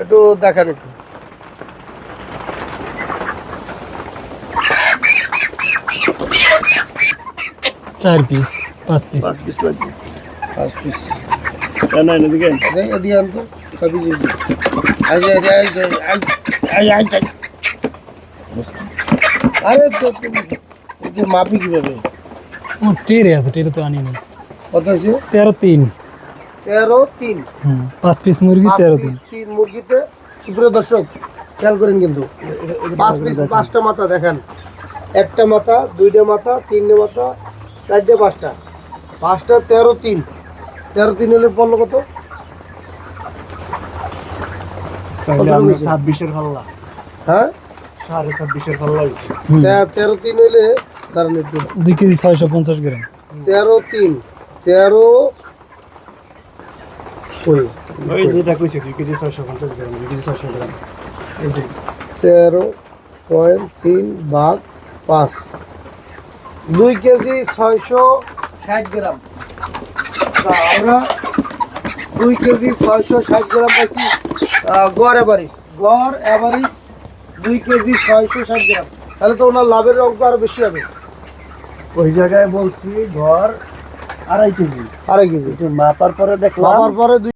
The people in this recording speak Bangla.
একটু দেখান একটু চার পিস পাঁচ পিস পাঁচ পিস লাগবে পাঁচ পিস কেন এদিকে এদিকে আনতো সবই যদি আজ আজ আজ আজ আজ আজ আজ আরে তো এতে মাপি কিভাবে ও টেরে আছে টেরে তো আনি নাই কত হয়েছে তেরো তিন তেরো তিন। পাঁচ পিস মুরগি তেরো তিন মুরগিতে। সুপ্রিয় দর্শক খেয়াল করেন কিন্তু পাঁচ পিস পাঁচটা মাথা দেখেন। একটা মাথা দুইটা মাথা তিনটে মাথা চারটে পাঁচটা। পাঁচটা তেরো তিন। তেরো তিন হলে পড়ল কত? ছাব্বিশের পাল্লা। হ্যাঁ? সাড়ে ছাব্বিশের পাল্লা হয়েছে। তেরো তিন হইলে দাঁড়ান একটু। দুই কেজি ছয়শো পঞ্চাশ গ্রাম। তেরো তিন। তেরো ওই ওই যেটা কইছে দুই কেজি ছয়শো পঞ্চাশ গ্রাম দুই কেজি ছয়শো গ্রাম। এই যে তেরো পয়েন্ট তিন ভাগ পাঁচ। দুই কেজি ছয়শো ষাট গ্রাম। আমরা দুই কেজি ছয়শো ষাট গ্রাম পাইছি গড় অ্যাভারেজ গড় অ্যাভারেজ দুই কেজি ছয়শো ষাট গ্রাম। তাহলে তো ওনার লাভের অঙ্ক আরও বেশি হবে। ওই জায়গায় বলছি ঘর আড়াই কেজি। আড়াই কেজি। মাপার পরে দেখলাম। মাপার পরে দুই